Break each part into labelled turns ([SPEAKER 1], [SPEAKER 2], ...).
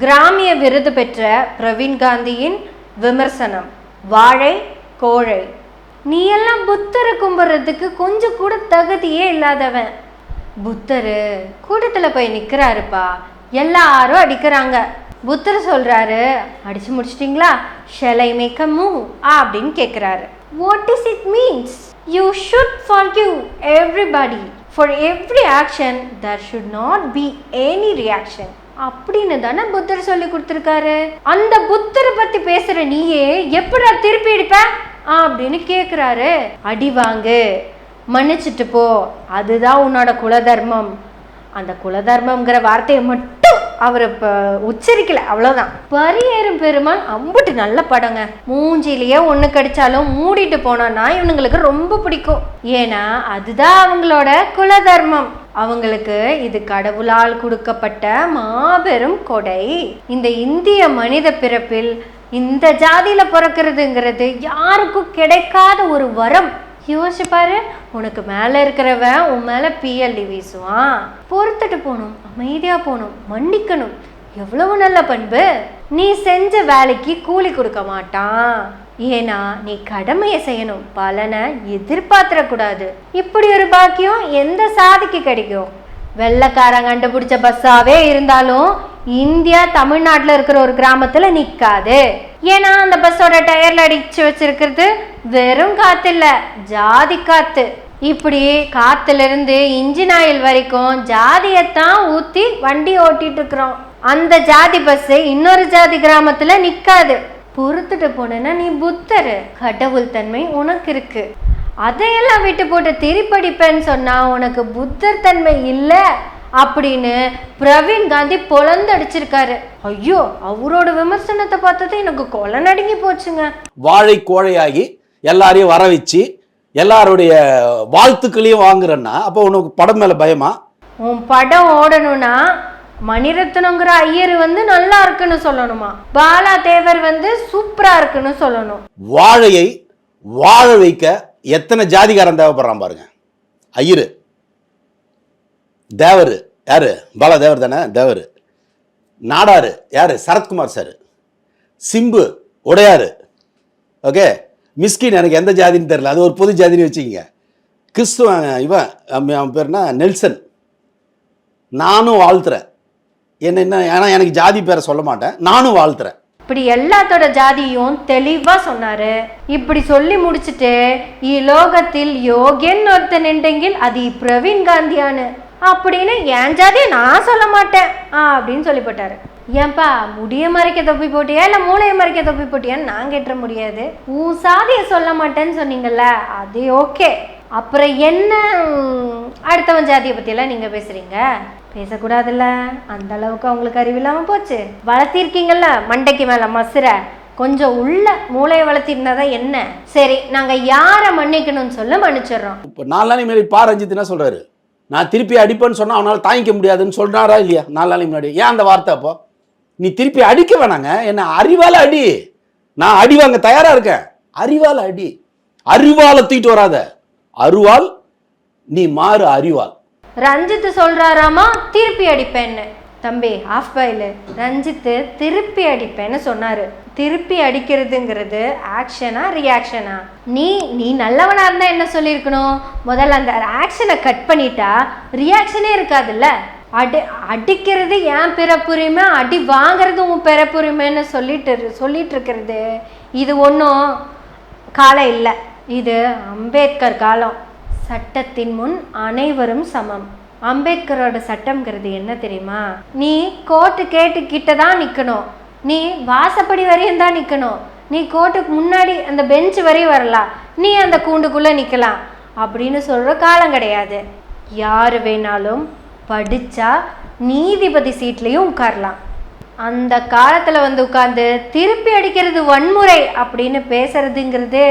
[SPEAKER 1] கிராமிய விருது பெற்ற பிரவீன் காந்தியின் விமர்சனம் வாழை கோழை. நீ எல்லாம் புத்தரை கும்பிட்றதுக்கு கொஞ்சம் கூட தகுதியே இல்லாதவன். புத்தரு கூட்டத்தில் போய் நிற்கிறாருப்பா எல்லாரும் அடிக்கிறாங்க. புத்தர் சொல்கிறாரு அடிச்சு முடிச்சிட்டிங்களா? ஷெலை மேக் அ மூவ் அப்படின்னு கேட்குறாரு what is it means you should for forgive everybody for every action there should not be any reaction அப்படின்னு தானே புத்தர் சொல்லி கொடுத்துருக்காரு. அந்த புத்தரை பத்தி பேசுற நீயே எப்படா திருப்பி எடுப்ப? அப்படின்னு கேக்குறாரு. அடி வாங்கு. மன்னிச்சிட்டு போ. அதுதான் உன்னோட குலதர்மம். அந்த குலதர்மங்கிற வார்த்தையை மட்டும் அவர் இப்போ உச்சரிக்கல. அவ்வளோதான் பரியேறும் பெருமாள் அம்புட்டு நல்ல படங்க. மூஞ்சிலேயே ஒன்று கடிச்சாலும் மூடிட்டு போனோன்னா இவனுங்களுக்கு ரொம்ப பிடிக்கும். ஏன்னா அதுதான் அவங்களோட குலதர்மம். அவங்களுக்கு இது கடவுளால் கொடுக்கப்பட்ட மாபெரும் கொடை. இந்த இந்திய மனித பிறப்பில் இந்த ஜாதியில பிறக்கிறதுங்கிறது யாருக்கும் கிடைக்காத ஒரு வரம். யோசிச்சு பாரு உனக்கு மேல இருக்கிறவன் உன் மேல பிஎல்டி வீசுவான். பொறுத்துட்டு போகணும் அமைதியா போகணும் மன்னிக்கணும். எவ்வளவு நல்ல பண்பு. நீ செஞ்ச வேலைக்கு கூலி கொடுக்க மாட்டான். ஏன்னா நீ கடமையை செய்யணும். பலனை எதிர்பார்த்திடக்கூடாது. இப்படி ஒரு பாக்கியம் எந்த சாதிக்கு கிடைக்கும்? வெள்ளைக்காரன் கண்டுபிடிச்ச பஸ்ஸாவே இருந்தாலும் இந்தியா தமிழ்நாட்டில் இருக்கிற ஒரு கிராமத்தில் நிற்காது ஏன்னா அந்த பஸ்ஸோட டயரில் அடிச்சு வச்சிருக்கிறது வெறும் காத்து இல்லை ஜாதி காத்து. இப்படி காத்துல இன்ஜின் ஆயில் வரைக்கும் ஜாதியைத்தான் ஊற்றி வண்டி ஓட்டிகிட்டு இருக்கிறோம். அந்த ஜாதி பஸ்ஸு இன்னொரு ஜாதி கிராமத்தில் நிற்காது பொறுத்துட்டு போனேன்னா நீ புத்தர். கடவுள் தன்மை உனக்கு இருக்கு அதையெல்லாம் விட்டு போட்டு திருப்படிப்பேன்னு சொன்னா உனக்கு புத்தர் தன்மை இல்லை அப்படின்னு பிரவீன் காந்தி பொழந்து அடிச்சிருக்காரு ஐயோ அவரோட விமர்சனத்தை பார்த்தது எனக்கு கொலை நடுங்கி போச்சுங்க.
[SPEAKER 2] வாழை கோழையாகி எல்லாரையும் வர வச்சு எல்லாருடைய வாழ்த்துக்களையும் வாங்குறேன்னா அப்போ உனக்கு படம் மேல பயமா?
[SPEAKER 1] உன் படம் ஓடணும்னா மணிரத்னங்கிற ஐயர் வந்து நல்லா இருக்குன்னு சொல்லணுமா? பாலா தேவர் வந்து சூப்பரா இருக்குன்னு சொல்லணும்.
[SPEAKER 2] வாழையை வாழ வைக்க எத்தனை ஜாதிகாரன் தேவைப்படுறான் பாருங்க. ஐயரு. தேவர். யாரு? பாலா தேவர் தானே? தேவர். நாடாரு. யாரு? சரத்குமார் சார். சிம்பு. உடையாரு. ஓகே? மிஸ்கின் எனக்கு எந்த ஜாதின்னு தெரியல. அது ஒரு பொது ஜாதின்னு வச்சுக்கோங்க. கிறிஸ்துவன் இவன் அவன் பேர்னா நெல்சன். நானும் வாழ்த்துறேன். என்ன என்ன ஏன்னா எனக்கு ஜாதி பேரை சொல்ல மாட்டேன். நானும் வாழ்த்துறேன்.
[SPEAKER 1] இப்படி எல்லாத்தோட ஜாதியும் தெளிவா சொன்னாரு. இப்படி சொல்லி முடிச்சுட்டு இலோகத்தில் யோகியன் ஒருத்தன் நின்றெங்கில் அது பிரவீன் காந்தியானு. அப்படின்னு என் ஜாதியை நான் சொல்ல மாட்டேன். ஆ அப்படின்னு சொல்லி போட்டாரு. ஏன்பா முடிய மறைக்க தொப்பி போட்டியா? இல்லை மூளையை மறைக்க தொப்பி போட்டியான்னு நான் கேட்ட முடியாது. உன் சாதியை சொல்ல மாட்டேன்னு சொன்னீங்கல்ல அது ஓகே. அப்புறம் என்ன? அடுத்தவன் ஜாதியை பற்றியெல்லாம் நீங்கள் பேசுகிறீங்க பேசக்கூடாதுல்ல. அந்த அளவுக்கு அவங்களுக்கு அறிவில்லாமல் போச்சு. வளர்த்திருக்கீங்கல்ல மண்டைக்கு மேலே மசுரை கொஞ்சம் உள்ள மூளையை வளர்த்திருந்தா தான் என்ன? சரி நாங்கள் யாரை மன்னிக்கணும்னு சொல்ல மன்னிச்சிடுறோம்.
[SPEAKER 2] இப்போ நாலு நாளைக்கு முன்னாடி பா ரஞ்சித் என்ன சொல்கிறாரு நான் திருப்பி அடிப்பேன்னு சொன்னால் அவனால் தாங்கிக்க முடியாதுன்னு சொல்கிறாரா இல்லையா? நாலு நாளைக்கு முன்னாடி. ஏன் அந்த வார்த்தை அப்போ? நீ திருப்பி அடிக்க வேணாங்க. என்ன அறிவால் அடி. நான் அடி வாங்க தயாராக இருக்கேன். அறிவால் அடி. அறிவால தூக்கிட்டு வராத. அருவாள் நீ மாறு அறிவாள்.
[SPEAKER 1] ரஞ்சித் சொல்றாராமா திருப்பி அடிப்பேன்னு. தம்பி ஆஃப் பாயில் ரஞ்சித்து திருப்பி அடிப்பேன்னு சொன்னாரு. திருப்பி அடிக்கிறதுங்கிறது ஆக்ஷனா ரியாக்ஷனா நீ நீ நல்லவனா இருந்தா என்ன சொல்லியிருக்கணும்? முதல்ல அந்த ஆக்ஷனை கட் பண்ணிட்டா ரியாக்ஷனே இருக்காதுல்ல? அடி அடிக்கிறது ஏன் பிறப்புரிமை? அடி வாங்குறது உன் பிறப்புரிமைன்னு சொல்லிட்டு சொல்லிட்டு இருக்கிறது. இது ஒன்றும் காலம் இல்லை. இது அம்பேத்கர் காலம். சட்டத்தின் முன் அனைவரும் சமம். அம்பேத்கரோட சட்டம்ங்கிறது என்ன தெரியுமா? நீ கோர்ட்டு கேட்டு கிட்ட தான் நிற்கணும் நீ வாசப்படி வரையும் தான் நிற்கணும் நீ கோர்ட்டுக்கு முன்னாடி அந்த பெஞ்ச் வரையும் வரலாம். நீ அந்த கூண்டுக்குள்ளே நிற்கலாம் அப்படின்னு சொல்கிற காலம் கிடையாது. யார் வேணாலும் படித்தா நீதிபதி சீட்லேயும் உட்காரலாம். அந்த காலத்தில் வந்து உட்காந்து திருப்பி அடிக்கிறது வன்முறை அப்படின்னு பேசுறதுங்கிறது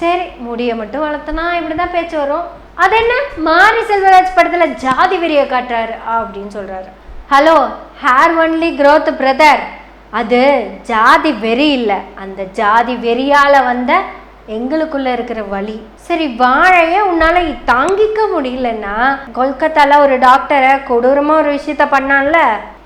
[SPEAKER 1] சரி முடிய மட்டும் வளர்த்தனா இப்படி தான் பேச்சு வரும். அது என்ன? மாரி செல்வராஜ் படத்தில் ஜாதி வெறியை காட்டுறாரு அப்படின்னு சொல்கிறாரு hello hair only growth brother அது ஜாதி வெறி இல்லை. அந்த ஜாதி வெறியால் வந்த எங்களுக்குள்ள இருக்கிற வழி சரி வாழைய உன்னால தாங்கிக்க முடியலன்னா கொல்கத்தால ஒரு டாக்டரை கொடூரமா ஒரு விஷயத்த பண்ணான்ல.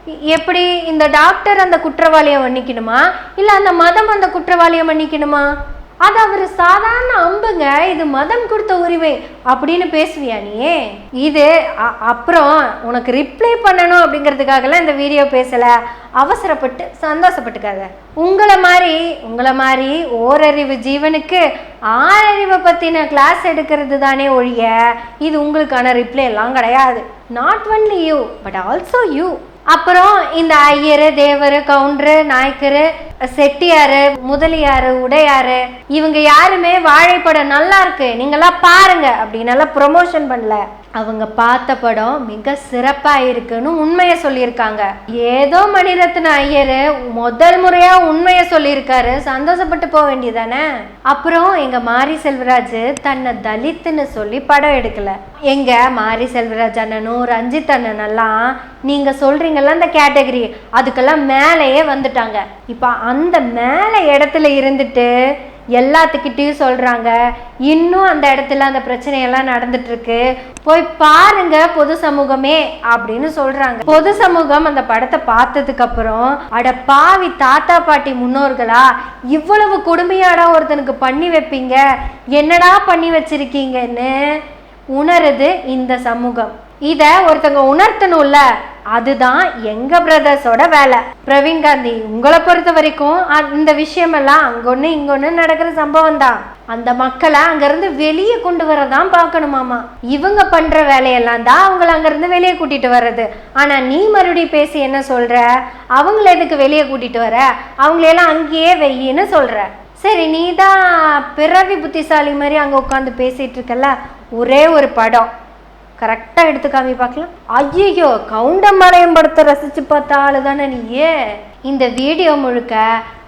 [SPEAKER 1] எப்படி இந்த டாக்டர் அந்த குற்றவாளியை மன்னிக்கணுமா? இல்ல அந்த மதம் அந்த குற்றவாளியை மன்னிக்கணுமா? அது அவர் சாதாரண அம்புங்க. இது மதம் கொடுத்த உரிமை. அப்படின்னு பேசுவியா நீ? இது அ- அப்புறம் உனக்கு ரிப்ளை பண்ணணும் அப்படிங்கிறதுக்காகலாம் இந்த வீடியோ பேசலை. அவசரப்பட்டு சந்தோஷப்பட்டுக்காத. உங்களை மாதிரி உங்களை மாதிரி ஓரறிவு ஜீவனுக்கு ஆறறிவை பற்றின கிளாஸ் எடுக்கிறது தானே ஒழிய இது உங்களுக்கான ரிப்ளை எல்லாம் கிடையாது. Not only you but also you அப்புறம் இந்த ஐயரு தேவரு கவுண்டரு நாயக்கரு செட்டியாரு முதலியாரு உடையாரு இவங்க யாருமே வாழைப்படம் நல்லா இருக்கு நீங்களாம் பாருங்க அப்படின்னு எல்லாம் ப்ரொமோஷன் பண்ணல. அவங்க பார்த்த படம் மிக சிறப்பாக இருக்குன்னு உண்மையை சொல்லியிருக்காங்க. ஏதோ மணிரத்ன ஐயர் முதல் முறையாக உண்மையை சொல்லியிருக்காரு. சந்தோஷப்பட்டு போக வேண்டியதானே? அப்புறம் எங்கள் மாரி செல்வராஜ் தன்னை தலித்துன்னு சொல்லி படம் எடுக்கல. எங்கள் மாரி செல்வராஜ் அண்ணனும் ரஞ்சித் அண்ணனெல்லாம் நீங்கள் சொல்கிறீங்கள அந்த கேட்டகரி அதுக்கெல்லாம் மேலேயே வந்துட்டாங்க. இப்போ அந்த மேலே இடத்துல இருந்துட்டு எல்லாத்துக்கிட்டையும் சொல்றாங்க. இன்னும் அந்த இடத்துல அந்த பிரச்சனையெல்லாம் நடந்துட்டுருக்கு. போய் பாருங்க பொது சமூகமே அப்படின்னு சொல்றாங்க. பொது சமூகம் அந்த படத்தை பார்த்ததுக்கு அப்புறம் அட பாவி தாத்தா பாட்டி முன்னோர்களா இவ்வளவு கொடுமையாடா ஒருத்தனுக்கு பண்ணி வைப்பீங்க? என்னடா பண்ணி வச்சிருக்கீங்கன்னு உணருது இந்த சமூகம். இதை ஒருத்தங்க உணர்த்தணும்ல. அதுதான் எங்க பிரதர்ஸோட வேலை. பிரவீன் காந்தி உங்களை பொறுத்த வரைக்கும் இந்த விஷயமெல்லாம் அங்கொன்னு இங்கொன்னு நடக்கிற சம்பவம் தான். அந்த மக்களை அங்கிருந்து வெளியே கொண்டு வரதான் பார்க்கணுமாமா இவங்க பண்ற வேலையெல்லாம் தான் அவங்கள அங்கிருந்து வெளியே கூட்டிட்டு வர்றது. ஆனா நீ மறுபடியும் பேசி என்ன சொல்ற? அவங்கள எதுக்கு வெளியே கூட்டிட்டு வர? அவங்களையெல்லாம் அங்கேயே வெயின்னு சொல்ற. சரி நீ தான் பிறவி புத்திசாலி மாதிரி அங்கே உட்காந்து பேசிட்டு இருக்கல ஒரே ஒரு படம். கரெக்டாக எடுத்து காமி பார்க்கலாம். ஐயோ கவுண்டம்பாளையம் படத்தை ரசித்து பார்த்த ஆளு தானே நீயே. இந்த வீடியோ முழுக்க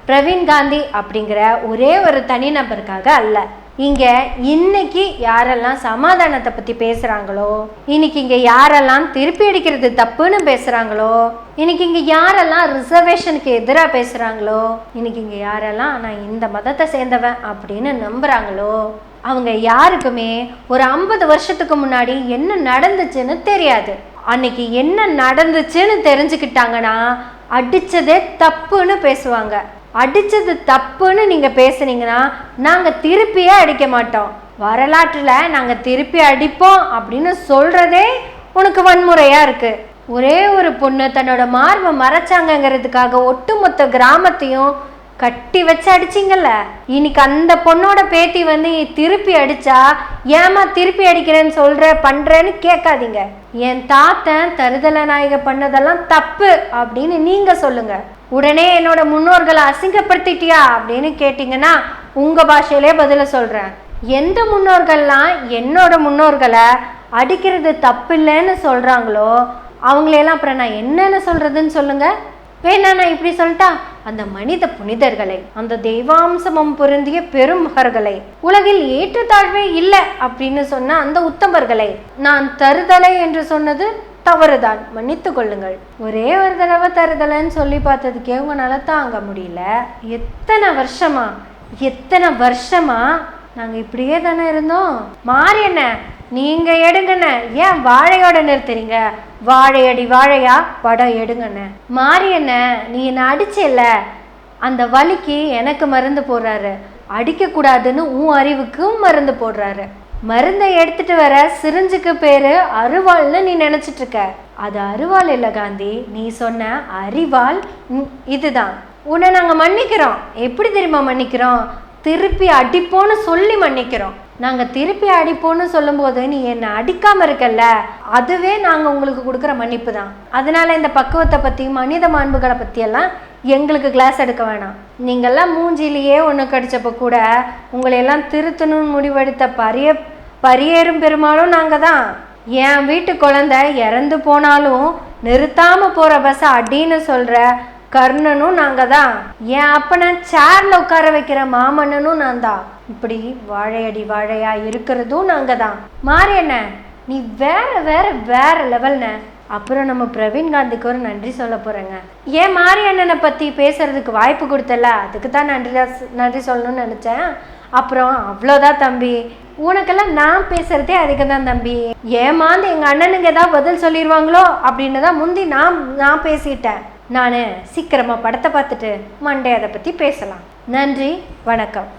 [SPEAKER 1] பிரவீன் காந்தி அப்படிங்கிற ஒரே ஒரு தனிநபருக்காக அல்ல. இங்கே இன்னைக்கு யாரெல்லாம் சமாதானத்தை பற்றி பேசுகிறாங்களோ இன்னைக்கு இங்கே யாரெல்லாம் திருப்பி அடிக்கிறது தப்புன்னு பேசுகிறாங்களோ இன்னைக்கு இங்கே யாரெல்லாம் ரிசர்வேஷனுக்கு எதிராக பேசுகிறாங்களோ இன்னைக்கு இங்கே யாரெல்லாம் நான் இந்த மதத்தை சேர்ந்தவன் அப்படின்னு நம்புகிறாங்களோ அவங்க யாருக்குமே ஒரு ஐம்பது வருஷத்துக்கு முன்னாடி என்ன நடந்துச்சுன்னு தெரியாது. அன்னைக்கு என்ன நடந்துச்சுன்னு தெரிஞ்சுக்கிட்டாங்கன்னா அடிச்சதே தப்புன்னு பேசுவாங்க. அடித்தது தப்புன்னு நீங்கள் பேசுனீங்கன்னா நாங்கள் திருப்பியே அடிக்க மாட்டோம். வரலாற்றில் நாங்கள் திருப்பி அடிப்போம் அப்படின்னு சொல்கிறதே உனக்கு வன்முறையாக இருக்குது ஒரே ஒரு பொண்ணு தன்னோட மார்பை மறைச்சாங்கங்கிறதுக்காக ஒட்டுமொத்த கிராமத்தையும் கட்டி வச்சு அடிச்சிங்கல்ல? இன்னைக்கு அந்த பொண்ணோட பேத்தி வந்து திருப்பி அடிச்சா ஏமா திருப்பி அடிக்கிறேன்னு சொல்ற பண்றேன்னு கேட்காதீங்க. என் தாத்தன் தருதல நாயக பண்ணதெல்லாம் தப்பு அப்படின்னு நீங்க சொல்லுங்க. உடனே என்னோட முன்னோர்களை அசிங்கப்படுத்திட்டியா அப்படின்னு கேட்டிங்கன்னா உங்க பாஷையிலே பதில சொல்றேன். எந்த முன்னோர்கள்லாம் என்னோட முன்னோர்களை அடிக்கிறது தப்பு இல்லைன்னு சொல்றாங்களோ அவங்களையெல்லாம் அப்புறம் நான் என்னென்ன சொல்றதுன்னு சொல்லுங்க. வேணா நான் இப்படி சொல்லிட்டா? அந்த மனித புனிதர்களை அந்த தெய்வாம்சமம் பொருந்திய பெருமகர்களை உலகில் ஏற்றத்தாழ்வே இல்லை அப்படின்னு சொன்ன அந்த உத்தமர்களை நான் தருதலை என்று சொன்னது தவறுதான். மன்னித்து கொள்ளுங்கள். ஒரே ஒரு தடவை தருதலைன்னு சொல்லி பார்த்ததுக்கே உங்களால தாங்க முடியல. எத்தனை வருஷமா? எத்தனை வருஷமா? நாங்கள் இப்படியே தானே இருந்தோம். மாறி என்ன? நீங்கள் எடுங்கண்ணே. ஏன் வாழையோட நிறுத்துறீங்க? வாழையடி வாழையா? படம் எடுங்கண்ணே. மாறி என்ன நீ என்ன அடிச்சேல்ல அந்த வலிக்கு எனக்கு மருந்து போடுறாரு. அடிக்கக்கூடாதுன்னு உன் அறிவுக்கும் மருந்து போடுறாரு. மருந்தை எடுத்துட்டு வர சிரிஞ்சுக்கு பேரு அருவாள்னு நீ நினைச்சிட்டு இருக்க அது அருவாள் இல்லை காந்தி. நீ சொன்ன அறிவாள் இதுதான். உன்னை நாங்கள் மன்னிக்கிறோம். எப்படி தெரியுமா மன்னிக்கிறோம்? திருப்பி அடிப்போன்னு சொல்லி மன்னிக்கிறோம். நாங்கள் திருப்பி அடிப்போன்னு சொல்லும்போது நீ என்னை அடிக்காமல் இருக்கல்ல? அதுவே நாங்கள் உங்களுக்கு கொடுக்குற மன்னிப்பு தான். அதனால இந்த பக்குவத்தை பற்றி மனித மாண்புகளை பற்றியெல்லாம் எங்களுக்கு கிளாஸ் எடுக்க வேணாம். நீங்கள்லாம் மூஞ்சிலேயே ஒன்று கடித்தப்போ கூட உங்களையெல்லாம் திருத்தணும்னு முடிவெடுத்த பரிய பரியேறும் பெருமாளும் நாங்கள் தான். என் வீட்டு குழந்தை இறந்து போனாலும் நிறுத்தாமல் போகிற பஸ்ஸை அடின்னு சொல்கிற கர்ணனும் நாங்க தான் என் அப்பனை சேர்ல உட்கார வைக்கிற மாமன்னனும் நான் தான் இப்படி வாழையடி வாழையா இருக்கிறதும் நாங்க தான் மாறி என்ன நீ வேற வேற வேற லெவல்ன அப்புறம் நம்ம பிரவீன் காந்திக்கு ஒரு நன்றி சொல்ல போறேங்க. ஏன் மாரி அண்ணனை பத்தி பேசுறதுக்கு வாய்ப்பு கொடுத்தல? அதுக்கு தான் நன்றி நன்றி சொல்லணும்னு நினைச்சேன். அப்புறம் அவ்வளோதான் தம்பி. உனக்கெல்லாம் நான் பேசுறதே அதிகம் தான் தம்பி. ஏமாந்து எங்கள் அண்ணனுங்க ஏதாவது பதில் சொல்லிடுவாங்களோ அப்படின்னு தான் முந்தி நான் நான் பேசிட்டேன். நான் சீக்கிரமாக படத்தை பார்த்துட்டு மண்டே அதை பற்றி பேசலாம். நன்றி வணக்கம்.